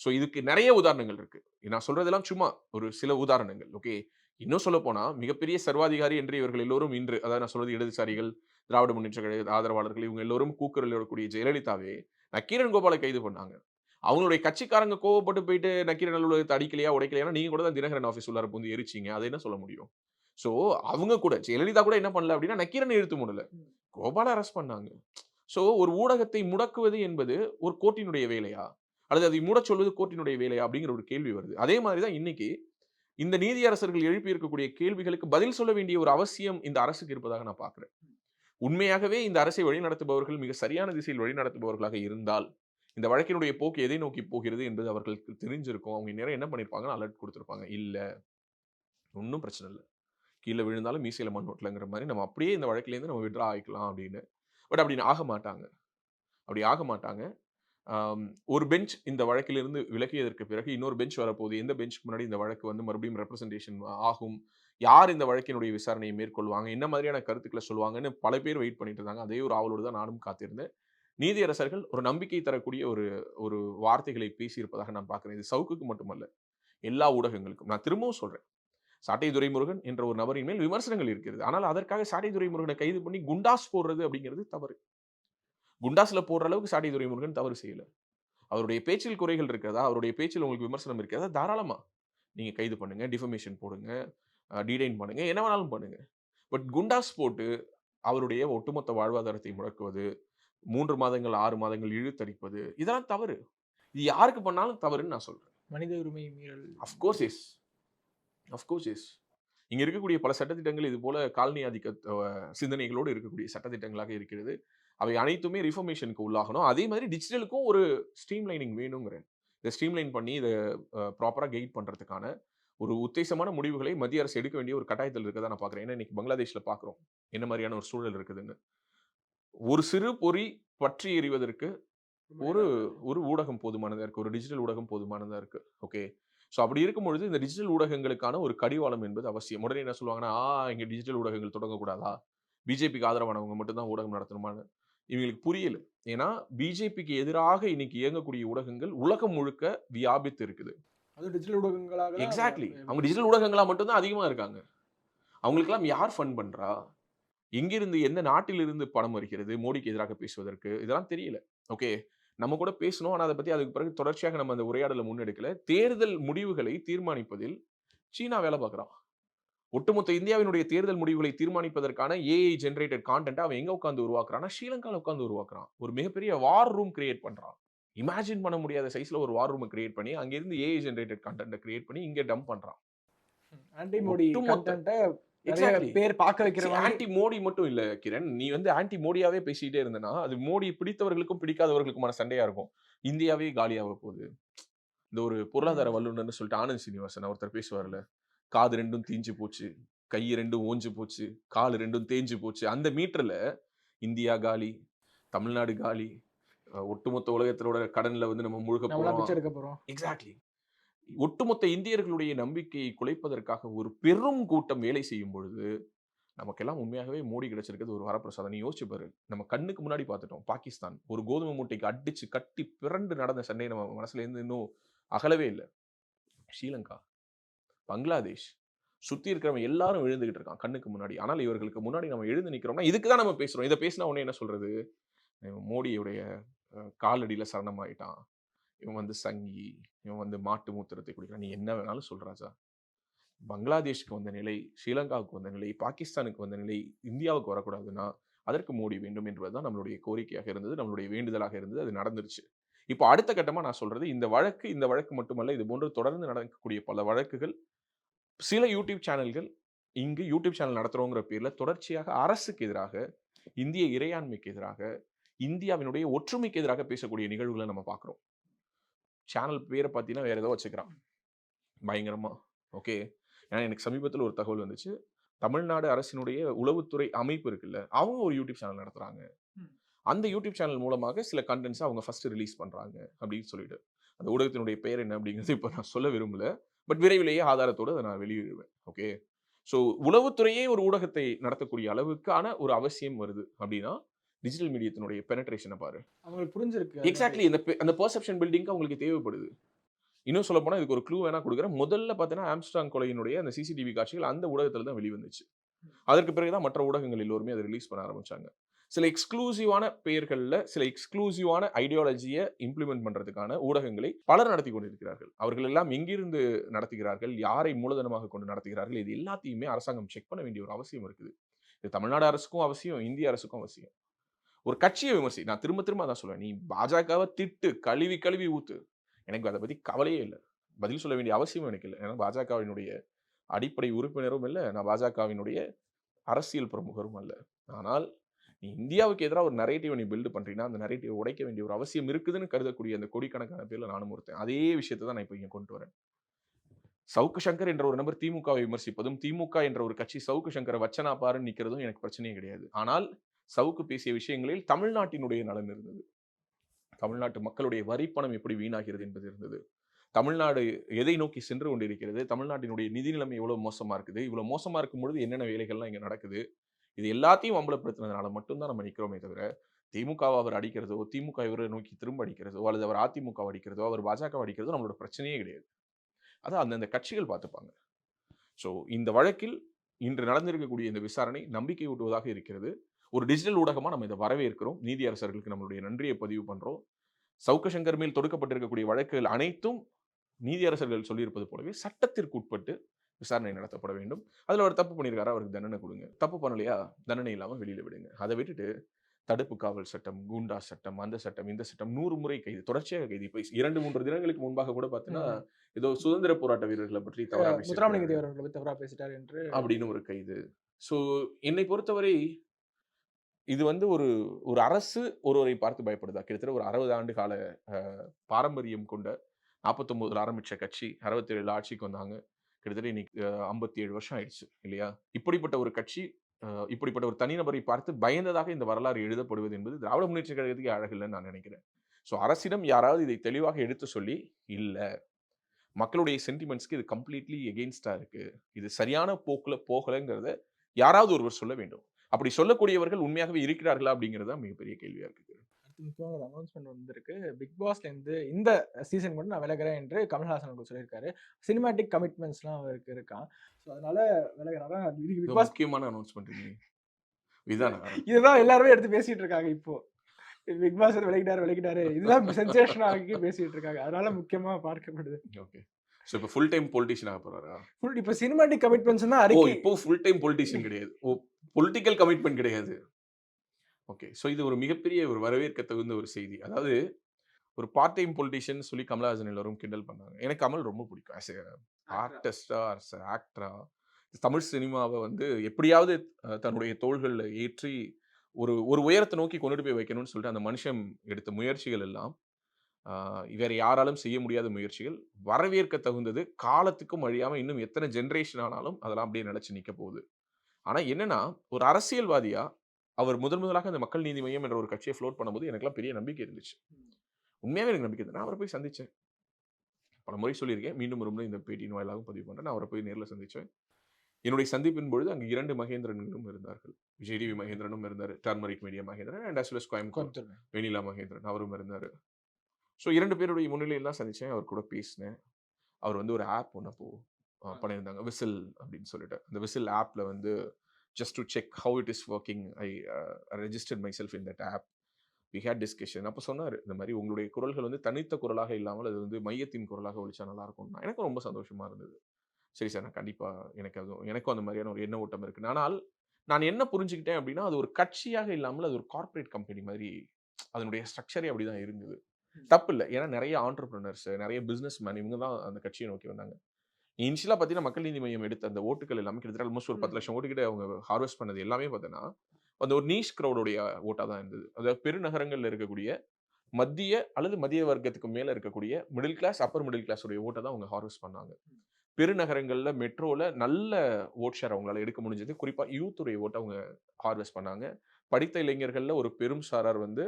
ஸோ இதுக்கு நிறைய உதாரணங்கள் இருக்கு. நான் சொல்றதெல்லாம் சும்மா ஒரு சில உதாரணங்கள். ஓகே இன்னும் சொல்ல போனா மிகப்பெரிய சர்வாதிகாரி என்று இவர்கள் எல்லோரும் இன்று அதாவது நான் சொல்றது இடதுசாரிகள் திராவிட முன்னேற்ற கழக ஆதரவாளர்கள் இவங்க எல்லோரும் கூக்குரல் வரக்கூடிய ஜெயலலிதாவே நக்கீரன் கோபாலை கைது பண்ணாங்க. அவங்களுடைய கட்சிக்காரங்க கோவப்பட்டு போயிட்டு நக்கீரன் அலுவலகத்தை அடிக்கலையா உடைக்கலையா நீங்க கூட தான் தினகரன் ஆஃபீஸ் உள்ளார வந்து எரிச்சிங்க. அதை என்ன சொல்ல முடியும்? ஸோ அவங்க கூட ஜெயலலிதா கூட என்ன பண்ணல அப்படின்னா நக்கீரன் இழுத்து முடியல கோபாலை அரெஸ்ட் பண்ணாங்க. ஸோ ஒரு ஊடகத்தை முடக்குவது என்பது ஒரு கோர்ட்டினுடைய வேலையா? அல்லது அதை மூடச் சொல்வது கோர்ட்டினுடைய வேலை அப்படிங்கிற ஒரு கேள்வி வருது. அதே மாதிரி தான் இன்னைக்கு இந்த நீதியரசர்கள் எழுப்பி இருக்கக்கூடிய கேள்விகளுக்கு பதில் சொல்ல வேண்டிய ஒரு அவசியம் இந்த அரசுக்கு இருப்பதாக நான் பார்க்குறேன். உண்மையாகவே இந்த அரசை வழிநடத்துபவர்கள் மிக சரியான திசையில் வழிநடத்துபவர்களாக இருந்தால் இந்த வழக்கினுடைய போக்கு எதை நோக்கி போகிறது என்பது அவர்களுக்கு தெரிஞ்சிருக்கும். அவங்க நேரம் என்ன பண்ணியிருப்பாங்கன்னு அலர்ட் கொடுத்துருப்பாங்க. இல்லை ஒன்றும் பிரச்சனை இல்லை. கீழே விழுந்தாலும் மீசையில் மண் ஓட்டலைங்கிற மாதிரி நம்ம அப்படியே இந்த வழக்கிலேருந்து நம்ம விட்ரா ஆகிக்கலாம் அப்படின்னு. பட் அப்படின்னு ஆக மாட்டாங்க. அப்படி ஆக மாட்டாங்க. ஒரு பெஞ்ச் இந்த வழக்கிலிருந்து விலகியதற்கு பிறகு இன்னொரு பெஞ்ச் வரப்போகுது. எந்த பெஞ்சுக்கு முன்னாடி இந்த வழக்கு வந்து மறுபடியும் ரெப்ரசன்டேஷன் ஆகும்? யார் இந்த வழக்கினுடைய விசாரணையை மேற்கொள்வாங்க? என்ன மாதிரியான கருத்துக்களை சொல்லுவாங்கன்னு பல பேர் வெயிட் பண்ணிட்டு இருந்தாங்க. அதே ஒரு ஆவலோடு தான் நானும் காத்திருந்தேன். நீதியரசர்கள் ஒரு நம்பிக்கை தரக்கூடிய ஒரு ஒரு வார்த்தைகளை பேசியிருப்பதாக நான் பார்க்குறேன். இது சவுக்குக்கு மட்டுமல்ல எல்லா ஊடகங்களுக்கும். நான் திரும்பவும் சொல்கிறேன் சாட்டை துரைமுருகன் என்ற ஒரு நபரின் மேல் விமர்சனங்கள் இருக்கிறது. ஆனால் அதற்காக சாட்டை துரைமுருகனை கைது பண்ணி குண்டாஸ் போடுறது அப்படிங்கிறது தவறு. குண்டாஸ்ல போடுற அளவுக்கு சாட்டை துரைமுருகன் தவறு செய்யல. அவருடைய பேச்சில் குறைகள் இருக்கிறதா? அவருடைய பேச்சில் உங்களுக்கு விமர்சனம் இருக்கிறதா? தாராளமா. நீங்க கைது பண்ணுங்க டிஃபமேஷன் போடுங்க டீடைன் பண்ணுங்க என்ன வேணாலும் பண்ணுங்க. பட் குண்டாஸ் போட்டு அவருடைய ஒட்டுமொத்த வாழ்வாதாரத்தை முடக்குவது மூன்று மாதங்கள் ஆறு மாதங்கள் இழுத்தடிப்பது இதெல்லாம் தவறு. இது யாருக்கு பண்ணாலும் தவறுன்னு நான் சொல்றேன். மனித உரிமை மீறல் அஃப்கோர்ஸ் எஸ் அஃப்கோர்ஸ் எஸ் இங்க இருக்கக்கூடிய பல சட்டத்திட்டங்கள் இது போல காலனி ஆதிக்க சிந்தனைகளோடு இருக்கக்கூடிய சட்டத்திட்டங்களாக இருக்கிறது. அவை அனைத்துமே ரிஃபர்மேஷனுக்கு உள்ளாகணும். அதே மாதிரி டிஜிட்டலுக்கும் ஒரு ஸ்ட்ரீம்லைனிங் வேணுங்கிறேன். இதை ஸ்ட்ரீம்லைன் பண்ணி இதை ப்ராப்பராக கைட் பண்ணுறதுக்கான ஒரு உத்தேசமான முடிவுகளை மத்திய அரசு எடுக்க வேண்டிய ஒரு கட்டாயத்தில் இருக்கதா நான் பார்க்குறேன். ஏன்னா இன்னைக்கு பங்களாதேஷில் பார்க்குறோம் என்ன மாதிரியான ஒரு சூழல் இருக்குதுன்னு. ஒரு சிறு பொறி பற்றி எறிவதற்கு ஒரு ஒரு ஊடகம் போதுமானதா இருக்கு. ஒரு டிஜிட்டல் ஊடகம் போதுமானதா இருக்கு. ஓகே. ஸோ அப்படி இருக்கும் பொழுது இந்த டிஜிட்டல் ஊடகங்களுக்கான ஒரு கடிவாளம் என்பது அவசியம். உடனே என்ன சொல்லுவாங்கன்னா ஆ இங்க டிஜிட்டல் ஊடகங்கள் தொடங்கக்கூடாதா? பிஜேபிக்கு ஆதரவானவங்க மட்டும்தான் ஊடகம் நடத்தணுமான்னு. இவங்களுக்கு புரியல. ஏன்னா பிஜேபிக்கு எதிராக இன்னைக்கு இயங்கக்கூடிய ஊடகங்கள் உலகம் முழுக்க வியாபித்து இருக்குது. அது டிஜிட்டல் ஊடகங்களாக எக்ஸாக்ட்லி அவங்க டிஜிட்டல் ஊடகங்களா மட்டும்தான் அதிகமா இருக்காங்க. அவங்களுக்கெல்லாம் யார் ஃபன் பண்றா? எங்கிருந்து எந்த நாட்டிலிருந்து பணம் வருகிறது? மோடிக்கு எதிராக பேசுவதற்கு? இதெல்லாம் தெரியல. ஓகே நம்ம கூட பேசணும். ஆனா அதை பத்தி அதுக்கு பிறகு தொடர்ச்சியாக நம்ம அந்த உரையாடலை முன்னெடுக்கல. தேர்தல் முடிவுகளை தீர்மானிப்பதில் சீனா வேலை பார்க்குறான் ஒட்டுமொத்த இந்தியாவினுடைய தேர்தல் முடிவுகளை தீர்மானிப்பதற்கான ஏஐ ஜென்ரேட்டட் கான்டென்ட் அவன் எங்க உட்காந்து உருவாக்குறான்னா ஸ்ரீலங்கால உட்காந்து உருவாக்குறான். ஒரு மிகப்பெரிய வார் ரூம் கிரியேட் பண்றான். இமேஜின் பண்ண முடியாத சைஸ்ல ஒரு வார் ரூமை கிரியேட் பண்ணி அங்கிருந்து ஏஐ ஜென்ரேட்டட் கான்டென்ட்டை கிரியேட் பண்ணி இங்க டம்ப் பண்றான். ஆன்டி மோடி. பேர் பார்க்க வைக்கிற ஆன்டி மோடி மட்டும் இல்ல கிரண் நீ வந்து ஆன்டி மோடியாவே பேசிட்டே இருந்தனா அது மோடி பிடித்தவர்களுக்கும் பிடிக்காதவர்களுக்குமான சண்டையா இருக்கும். இந்தியாவே காலியாக போகுது. இந்த ஒரு பொருளாதார வல்லுநர்னு சொல்லிட்டு ஆனந்த் சீனிவாசன் ஒருத்தர் பேசுவார்ல காது ரெண்டும் தீஞ்சு போச்சு கை ரெண்டும் ஓஞ்சு போச்சு கால் ரெண்டும் தேஞ்சு போச்சு. அந்த மீட்டர்ல இந்தியா காலி தமிழ்நாடு காலி ஒட்டுமொத்த உலகத்திலோட கடன்ல வந்து நம்ம முழுக போறோம். எக்ஸாக்ட்லி ஒட்டுமொத்த இந்தியர்களுடைய நம்பிக்கையை குலைப்பதற்காக ஒரு பெரும் கூட்டம் வேலை செய்யும் பொழுது நமக்கெல்லாம் உண்மையாகவே மோடி கிடைச்சிருக்கிறது ஒரு வரப்பிரசாதம். நீ யோசிச்சு பாரு நம்ம கண்ணுக்கு முன்னாடி பார்த்துட்டோம் பாகிஸ்தான் ஒரு கோதுமை மூட்டைக்கு அடிச்சு கட்டி பிறண்டு நடந்த சண்டை நம்ம மனசுல இருந்து இன்னும் அகலவே இல்லை. ஸ்ரீலங்கா பங்களாதேஷ். சுற்றி இருக்கிறவங்க எல்லாரும் எழுந்துக்கிட்டு இருக்கான் கண்ணுக்கு முன்னாடி. ஆனால் இவர்களுக்கு முன்னாடி நம்ம எழுந்து நிற்கிறோம்னா இதுக்கு தான் நம்ம பேசுகிறோம் இதை பேசினா உடனே என்ன சொல்கிறது மோடியுடைய காலடியில் காலடியில சரணமாயிட்டான். இவன் வந்து சங்கி இவன் வந்து மாட்டு மூத்திரத்தை குடிக்கிறான். நீ என்ன வேணாலும் சொல்கிறாச்சா ராஜா. பங்களாதேஷ்க்கு வந்த நிலை ஸ்ரீலங்காவுக்கு வந்த நிலை பாகிஸ்தானுக்கு வந்த நிலை இந்தியாவுக்கு வரக்கூடாதுன்னா அதற்கு மோடி வேண்டும் என்பதுதான் நம்மளுடைய கோரிக்கையாக இருந்தது நம்மளுடைய வேண்டுதலாக இருந்தது. அது நடந்துருச்சு. இப்போ அடுத்த கட்டமாக நான் சொல்கிறது இந்த வழக்கு இந்த வழக்கு மட்டுமல்ல இது போன்று தொடர்ந்து நடக்கக்கூடிய பல வழக்குகள் சில யூடியூப் சேனல்கள் இங்கு யூடியூப் சேனல் நடத்துறோங்கிற பேர்ல தொடர்ச்சியாக அரசுக்கு எதிராக இந்திய இறையாண்மைக்கு எதிராக இந்தியாவினுடைய ஒற்றுமைக்கு எதிராக பேசக்கூடிய நிகழ்வுகளை நம்ம பார்க்குறோம். சேனல் பேரை பார்த்தீங்கன்னா வேற ஏதோ வச்சுக்கிறான். பயங்கரமா. ஓகே. ஏன்னா எனக்கு சமீபத்தில் ஒரு தகவல் வந்துச்சு. தமிழ்நாடு அரசினுடைய உளவுத்துறை அமைப்பு இருக்குல்ல அவங்க ஒரு யூடியூப் சேனல் நடத்துறாங்க. ம். அந்த யூடியூப் சேனல் மூலமாக சில கண்டென்ட்ஸ் அவங்க ஃபர்ஸ்ட் ரிலீஸ் பண்றாங்க அப்படின்னு சொல்லிட்டு. அந்த ஊடகத்தினுடைய பெயர் என்ன அப்படிங்கிறது இப்போ நான் சொல்ல விரும்பல. பட் விரைவிலேயே ஆதாரத்தோடு அதை நான் வெளியிடுவேன். ஓகே? ஸோ உளவுத்துறையே ஒரு ஊடகத்தை நடத்தக்கூடிய அளவுக்கான ஒரு அவசியம் வருது அப்படின்னா டிஜிட்டல் மீடியத்தினுடைய பெனட்ரேஷனை பாரு. அவங்களுக்கு புரிஞ்சிருக்கு எக்ஸாக்ட்லி இந்த அந்த பெர்செப்ஷன் பில்டிங்க்கு அவங்களுக்கு தேவைப்படுது. இன்னும் சொல்ல போனால் இதுக்கு ஒரு க்ளூ வேணா கொடுக்குறேன். முதல்ல பார்த்தீங்கன்னா ஆம்ஸ்டாங் கொலையினுடைய அந்த சிசிடிவி காட்சிகள் அந்த ஊடகத்தில் தான் வெளிவந்துச்சு. அதற்கு பிறகுதான் மற்ற ஊடகங்கள் எல்லோருமே அதை ரிலீஸ் பண்ண ஆரம்பிச்சாங்க. சில எக்ஸ்க்ளூசிவான பெயர்களில் சில எக்ஸ்க்ளூசிவான ஐடியாலஜியை இம்ப்ளிமெண்ட் பண்ணுறதுக்கான ஊடகங்களை பலர் நடத்தி கொண்டிருக்கிறார்கள். அவர்கள் எல்லாம் எங்கிருந்து நடத்துகிறார்கள்? யாரை மூலதனமாக கொண்டு நடத்துகிறார்கள்? இது எல்லாத்தையுமே அரசாங்கம் செக் பண்ண வேண்டிய ஒரு அவசியம் இருக்குது. இது தமிழ்நாடு அரசுக்கும் அவசியம் இந்திய அரசுக்கும் அவசியம். ஒரு கட்சியை விமர்சி நான் திரும்ப திரும்ப அதான் சொல்லுவேன் நீ பாஜகவை திட்டு கழுவி கழுவி ஊத்து. எனக்கு அதை பத்தி கவலையே இல்லை. பதில் சொல்ல வேண்டிய அவசியம் எனக்கு இல்லை. ஏன்னா பாஜகவினுடைய அடிப்படை உறுப்பினரும் இல்லை. நான் பாஜகவினுடைய அரசியல் பிரமுகரும் அல்ல. ஆனால் நீ இந்தியாவுக்கு எதிராக ஒரு நரேட்டிவ் நீ பில்டு பண்ணுறீங்கன்னா அந்த நரேட்டிவ் உடைக்க வேண்டிய ஒரு அவசியம் இருக்குதுன்னு கருதக்கூடிய அந்த கோடிக்கணக்கான பேரில் நானும் ஒருத்தன். அதே விஷயத்தை தான் நான் இப்போ இங்கே கொண்டு வரேன். சவுக்கு சங்கர் என்ற ஒரு நபர் திமுகவை விமர்சிப்பதும் திமுக என்ற ஒரு கட்சி சவுக்கு சங்கரை வச்சனா பாருன்னு நிற்கிறதும் எனக்கு பிரச்சனையே கிடையாது. ஆனால் சவுக்கு பேசிய விஷயங்களில் தமிழ்நாட்டினுடைய நலன் இருந்தது. தமிழ்நாட்டு மக்களுடைய வரிப்பணம் எப்படி வீணாகிறது என்பது இருந்தது. தமிழ்நாடு எதை நோக்கி சென்று கொண்டிருக்கிறது? தமிழ்நாட்டினுடைய நிதி நிலைமை எவ்வளவு மோசமா இருக்குது? இவ்வளவு மோசமா இருக்கும் பொழுது என்னென்ன வேலைகள்லாம் இங்க நடக்குது? இது எல்லாத்தையும் அம்பலப்படுத்தினதுனால மட்டும்தான் நம்ம நிற்கிறோமே தவிர திமுகவை அவர் அடிக்கிறதோ திமுக இவரை நோக்கி திரும்ப அடிக்கிறதோ அல்லது அவர் அதிமுக அடிக்கிறதோ அவர் பாஜக அடிக்கிறதோ நம்மளோட பிரச்சனையே கிடையாது. அதான் அந்தந்த கட்சிகள் பார்த்துப்பாங்க. ஸோ இந்த வழக்கில் இன்று நடந்திருக்கக்கூடிய இந்த விசாரணை நம்பிக்கை ஊட்டுவதாக இருக்கிறது. ஒரு டிஜிட்டல் ஊடகமாக நம்ம இதை வரவேற்கிறோம். நீதியரசர்களுக்கு நம்மளுடைய நன்றியை பதிவு பண்ணுறோம் சவுக்கசங்கர் மேல் தொடுக்கப்பட்டிருக்கக்கூடிய வழக்குகள் அனைத்தும் நீதியரசர்கள் சொல்லியிருப்பது போலவே சட்டத்திற்கு உட்பட்டு விசாரணை நடத்தப்பட வேண்டும். அதில் அவர் தப்பு பண்ணியிருக்காரு அவருக்கு தண்டனை கொடுங்க. தப்பு பண்ணலையா? தண்டனை இல்லாமல் வெளியில விடுங்க. அதை விட்டுட்டு தடுப்பு காவல் சட்டம் கூண்டா சட்டம் அந்த சட்டம் இந்த சட்டம் நூறு முறை கைது தொடர்ச்சியாக கைது. இப்போ இரண்டு மூன்று தினங்களுக்கு முன்பாக கூட பார்த்தீங்கன்னா ஏதோ சுதந்திர போராட்ட வீரர்களை பற்றி தவறா முத்துராமலிங்க பேசியிருக்காரு. தேவர் அவர்களை பத்தி தவறா பேசிட்டார் என்று அப்படின்னு ஒரு கைது. ஸோ என்னை பொறுத்தவரை இது வந்து ஒரு ஒரு அரசு ஒருவரை பார்த்து பயப்படுதா? கிட்டத்தட்ட ஒரு அறுபது ஆண்டு கால பாரம்பரியம் கொண்ட நாற்பத்தொம்போதுல ஆரம்பிச்ச கட்சி அறுபத்தேழுல ஆட்சிக்கு வந்தாங்க. கிட்டத்தட்ட இன்னைக்கு ஐம்பத்தி ஏழு வருஷம் ஆயிடுச்சு இல்லையா? இப்படிப்பட்ட ஒரு கட்சி இப்படிப்பட்ட ஒரு தனிநபரை பார்த்து பயந்ததாக இந்த வரலாறு எழுதப்படுவது என்பது திராவிட முன்னேற்ற கழகத்துக்கு அழகில்லைன்னு நான் நினைக்கிறேன். ஸோ அரசிடம் யாராவது இதை தெளிவாக எடுத்து சொல்லி இல்லை மக்களுடைய சென்டிமெண்ட்ஸ்க்கு இது கம்ப்ளீட்லி எகெயின்ஸ்டாக இருக்குது இது சரியான போக்கில் போகலைங்கிறத யாராவது ஒருவர் சொல்ல வேண்டும். அப்படி சொல்லக்கூடியவர்கள் உண்மையாகவே இருக்கிறார்களா அப்படிங்கிறது தான் மிகப்பெரிய கேள்வியாக இருக்குது முக்கியமான ஒரு அனௌன்ஸ்மெண்ட் வந்திருக்கு. பிக் பாஸ்ல இருந்து இந்த சீசன் மட்டும் நான் விலகிறேன் என்று கமல்ஹாசன் அவர்கள் சொல்லியிருக்காரு. சினிமாட்டிக் கமிட்மெண்ட்ஸ்லாம் அவருக்கு இருக்கான் ஸோ அதனால விலகிறாரா? பிக் பாஸ் முக்கியமான அனௌன்ஸ்மெண்ட் இதுதான் இதுதான் எல்லாருமே எடுத்து பேசிட்டு இருக்காங்க இப்போ. பிக் பாஸ் விலகிட்டாரு விலகிட்டாரு. இதுதான் சென்சேஷன் ஆகி பேசிட்டு இருக்காங்க. அதனால முக்கியமா பார்க்கப்படுது. ஓகே ஸோ இப்போ ஃபுல் டைம் பொலிட்டிஷியன் ஆக போறாரா? ஃபுல் இப்போ சினிமாட்டிக் கமிட்மெண்ட்ஸ் தான் இப்போ ஃபுல் டைம் பொலிட்டிஷியன் கிடையாது. ஓ பொலிட்டிக்கல் கமிட்மெண்ட் கிடையாது. ஓகே. ஸோ இது ஒரு மிகப்பெரிய ஒரு வரவேற்க தகுந்த ஒரு செய்தி. அதாவது ஒரு பார்ட் டைம் பொலிட்டிஷியன் சொல்லி கமலஹாசன் எல்லாரும் கிண்டல் பண்ணாங்க. எனக்கு கமல் ரொம்ப பிடிக்கும். ஆஸ் ஆர்டிஸ்டா ஆஸ் ஆக்டரா தமிழ் சினிமாவை வந்து எப்படியாவது தன்னுடைய தோள்களில் ஏற்றி ஒரு ஒரு உயரத்தை நோக்கி கொண்டுட்டு போய் வைக்கணும்னு சொல்லிட்டு அந்த மனுஷன் எடுத்த முயற்சிகள் எல்லாம் வேற யாராலும் செய்ய முடியாத முயற்சிகள் வரவேற்க தகுந்தது காலத்துக்கும் அழியாம இன்னும் எத்தனை ஜென்ரேஷன் ஆனாலும் அதெல்லாம் அப்படியே நிலைச்சு நிக்க போகுது. ஆனா என்னன்னா ஒரு அரசியல்வாதியா அவர் முதல் முதலாக அந்த மக்கள் நீதி மையம் என்ற ஒரு கட்சியை ஃப்ளோட் பண்ணும்போது எனக்குலாம் பெரிய நம்பிக்கை இருந்துச்சு. உண்மையாவே எனக்கு நம்பிக்கை நான் அவரை போய் சந்திச்சேன். பல முறை சொல்லியிருக்கேன். மீண்டும் ஒரு முறை இந்த பேட்டியின் வாயிலாகவும் பதிவு பண்றேன். நான் அவரை போய் நேர்ல சந்திச்சேன். என்னுடைய சந்திப்பின் பொழுது அங்கு இரண்டு மகேந்திரன்களும் இருந்தார்கள். விஜய் டிவி மகேந்திரனும் இருந்தார். Turmeric media Mahendran and as well Coimbatore vanilla Mahendran அவரும் இருந்தார். ஸோ இரண்டு பேருடைய முன்னிலையெல்லாம் சந்திச்சேன். அவர் கூட பேசினேன். அவர் வந்து ஒரு ஆப் ஒன்று அப்போ அஹ், பண்ணியிருந்தாங்க. விசில் அப்படின்னு சொல்லிட்டு. அந்த விசில் ஆப்பில் வந்து just to check how it is working I registered myself in that app we had discussion அப்போ சொன்னார் இந்த மாதிரி உங்களுடைய குரல்கள் வந்து தனித்த குரலாக இல்லாமல் அது வந்து மையத்தின் குரலாக ஒழிச்சா நல்லா இருக்கும்னா எனக்கும் ரொம்ப சந்தோஷமா இருந்தது. சரி சார் நான் கண்டிப்பாக எனக்கு அதுவும் எனக்கும் அந்த மாதிரியான ஒரு எண்ண ஓட்டம் இருக்கு. ஆனால் நான் என்ன புரிஞ்சுக்கிட்டேன் அப்படின்னா அது ஒரு கட்சியாக இல்லாமல் அது ஒரு கார்ப்பரேட் கம்பெனி மாதிரி அதனுடைய ஸ்ட்ரக்சரே அப்படிதான் இருந்தது. தப்பு இல்லை ஏன்னா நிறைய ஆண்டர்பிரினர்ஸ் நிறைய பிசினஸ் மேன் இவங்க தான் அந்த கட்சியை நோக்கி வந்தாங்க. இனிஷியலாக பார்த்தீங்கன்னா மக்கள் நீதி மையம் எடுத்த அந்த ஓட்டுகள் எல்லாமே கிட்டத்தட்ட ஆல்மோஸ்ட் ஒரு பத்து லட்சம் ஓட்டுக்கிட்ட அவங்க ஹார்வெஸ்ட் பண்ணது எல்லாமே பார்த்தீங்கன்னா அந்த ஒரு நீஷ் க்ரௌடோடைய ஓட்டாக தான் இருந்தது. அதாவது பெருநகரங்களில் இருக்கக்கூடிய மத்திய அல்லது மத்திய வர்க்கத்துக்கு மேலே இருக்கக்கூடிய middle class upper middle class உடைய ஓட்டை தான் அவங்க ஹார்வெஸ்ட் பண்ணாங்க. பெருநகரங்களில் மெட்ரோவில் நல்ல ஓட் ஷேர் அவங்களால எடுக்க முடிஞ்சது. குறிப்பாக யூத் உடைய ஓட்டை அவங்க ஹார்வெஸ்ட் பண்ணாங்க. படித்த இளைஞர்களில் ஒரு பெரும் சாரார் வந்து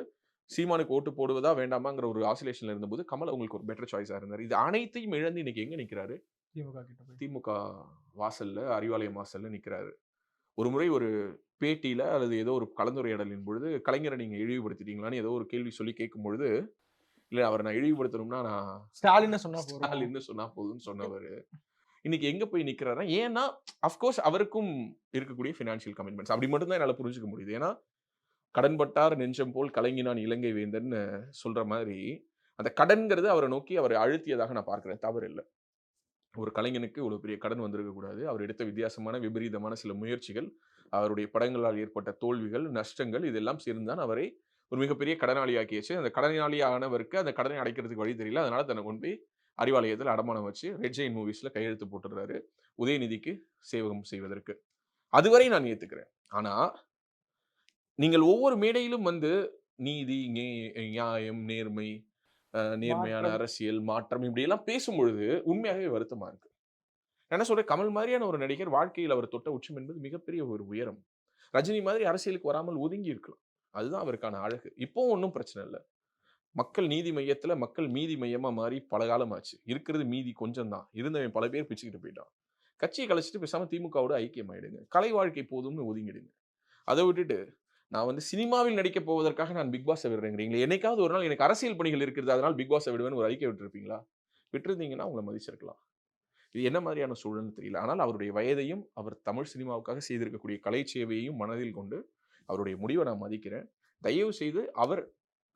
சீமானுக்கு ஓட்டு போடுவதா வேண்டாமாங்கிற ஒரு ஆசிலேஷன்ல இருந்தபோது கமல் அவங்களுக்கு ஒரு பெட்டர் சாய்ஸா இருந்தார். இது அனைத்தையும் இழந்து இன்னைக்கு எங்க நிக்கிறாரு? திமுக கிட்ட போய். திமுக வாசல்ல அறிவாலயம் வாசல்ல நிக்கிறாரு. ஒரு முறை ஒரு பேட்டியில அல்லது ஏதோ ஒரு கலந்துரையாடலின் பொழுது கலைஞரை நீங்க இழிவுபடுத்திட்டீங்களான்னு ஏதோ ஒரு கேள்வி சொல்லி கேட்கும் பொழுது இல்ல அவரை நான் இழிவுபடுத்தணும்னா நான் ஸ்டாலின் சொன்னா போதும். ஸ்டாலின்னு சொன்னா போதும்னு சொன்னவர். இன்னைக்கு எங்க போய் நிக்கிறாருன்னா ஏன்னா அஃப்கோர்ஸ் அவருக்கும் இருக்கக்கூடிய ஃபினான்ஷியல் கமிட்மெண்ட்ஸ் அப்படி மட்டும்தான் என்னால புரிஞ்சுக்க முடியுது. ஏன்னா கடன்பட்டார் நெஞ்சம் போல் கலங்கினான் இலங்கை வேந்தன்னு சொல்ற மாதிரி அந்த கடன்கிறது அவரை நோக்கி அவரை அழுத்தியதாக நான் பார்க்கிறேன். தவறு இல்லை ஒரு கலைஞனுக்கு இவ்வளோ பெரிய கடன் வந்திருக்கக்கூடாது அவர் எடுத்த வித்தியாசமான விபரீதமான சில முயற்சிகள் அவருடைய படங்களால் ஏற்பட்ட தோல்விகள் நஷ்டங்கள் இதெல்லாம் சேர்ந்தான் அவரை ஒரு மிகப்பெரிய கடனாளியாக்கியாச்சு. அந்த கடனாளி ஆனவருக்கு அந்த கடனை அடைக்கிறதுக்கு வழி தெரியல. அதனால தன்னை கொண்டு போய் அறிவாலயத்தில் அடமானம் வச்சு ரெட் ஜெயின் மூவிஸில் கையெழுத்து போட்டுடுறாரு உதயநிதிக்கு சேவகம் செய்வதற்கு. அதுவரை நான் ஏற்றுக்கிறேன் ஆனால் நீங்கள் ஒவ்வொரு மேடையிலும் வந்து நீதி நே- நியாயம் நேர்மை நேர்மையான. அரசியல் மாற்றம் இப்படி எல்லாம் பேசும்பொழுது உண்மையாகவே வருத்தமா இருக்கு. என்ன சொல்றேன்? கமல் மாதிரியான ஒரு நடிகர் வாழ்க்கையில் அவர் தொட்ட உச்சம் என்பது மிகப்பெரிய ஒரு உயரம். ரஜினி மாதிரி அரசியலுக்கு வராமல் ஒதுங்கி இருக்கலாம். அதுதான் அவருக்கான அழகு. இப்போ ஒன்றும் பிரச்சனை இல்லை. மக்கள் நீதி மையத்துல மக்கள் மீதி மையமா மாறி பல காலமாச்சு. இருக்கிறது மீதி கொஞ்சம் தான். இருந்தவன் பல பேர் பிச்சுக்கிட்டு போயிட்டான். கட்சியை கழிச்சிட்டு பேசாம திமுகவோட ஐக்கியமாயிடுங்க. கலை வாழ்க்கை போதும்னு ஒதுங்கிடுங்க. அதை விட்டுட்டு நான் வந்து சினிமாவில் நடிக்க போவதற்காக நான் பிக் பாஸை விடுறேங்கிறீங்களே என்னைக்காவது ஒரு நாள் எனக்கு அரசியல் பணிகள் இருக்கிறது அதனால் பிக் பாஸை விடுவேன்னு ஒரு அறிக்கை விட்டுருப்பீங்களா? விட்டுருந்தீங்கன்னா உங்களை மதிச்சிருக்கலாம். இது என்ன மாதிரியான சூழல்னு தெரியல. ஆனால் அவருடைய வயதையும் அவர் தமிழ் சினிமாவுக்காக செய்திருக்கக்கூடிய கலை சேவையையும் மனதில் கொண்டு அவருடைய முடிவை நான் மதிக்கிறேன். தயவு செய்து அவர்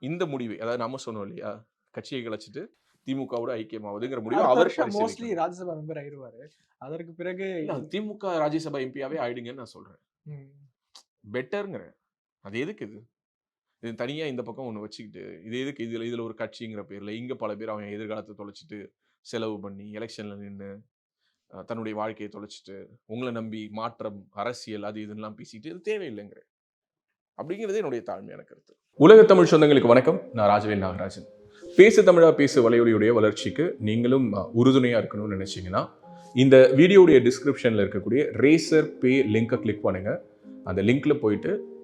இந்த முடிவை அதாவது நம்ம சொன்னோம் இல்லையா கட்சியை கலைச்சிட்டு திமுகவோட ஐக்கியமாவதுங்கிற முடிவை அவர் மோஸ்ட்லி ராஜ்யசபா மெம்பர் ஆயிருவாரு. அதற்கு பிறகு திமுக ராஜ்யசபா எம்பியாவே ஆயிடுங்கன்னு நான் சொல்றேன். பெட்டருங்கிறேன் அது எதுக்கு இது? இது தனியாக இந்த பக்கம் ஒன்று வச்சுக்கிட்டு இது எதுக்கு இதில் இதில் ஒரு கட்சிங்கிற பேரில் இங்கே பல பேர் அவன் எதிர்காலத்தை தொலைச்சிட்டு செலவு பண்ணி எலெக்ஷனில் நின்று தன்னுடைய வாழ்க்கையை தொலைச்சிட்டு உங்களை நம்பி மாற்றம் அரசியல் அது இதெல்லாம் பேசிட்டு இது தேவையில்லைங்கிற அப்படிங்கிறது என்னுடைய தாழ்மையான கருத்து. உலக தமிழ் சொந்தங்களுக்கு வணக்கம். நான் ராஜவேல் நாகராஜன். பேசு தமிழா பேசு வலையொலியுடைய வளர்ச்சிக்கு நீங்களும் உறுதுணையாக இருக்கணும்னு நினச்சிங்கன்னா இந்த வீடியோடைய டிஸ்கிரிப்ஷனில் இருக்கக்கூடிய ரேசர் பே லிங்கை கிளிக் பண்ணுங்கள் அந்த லிங்க்ல போயிட்டு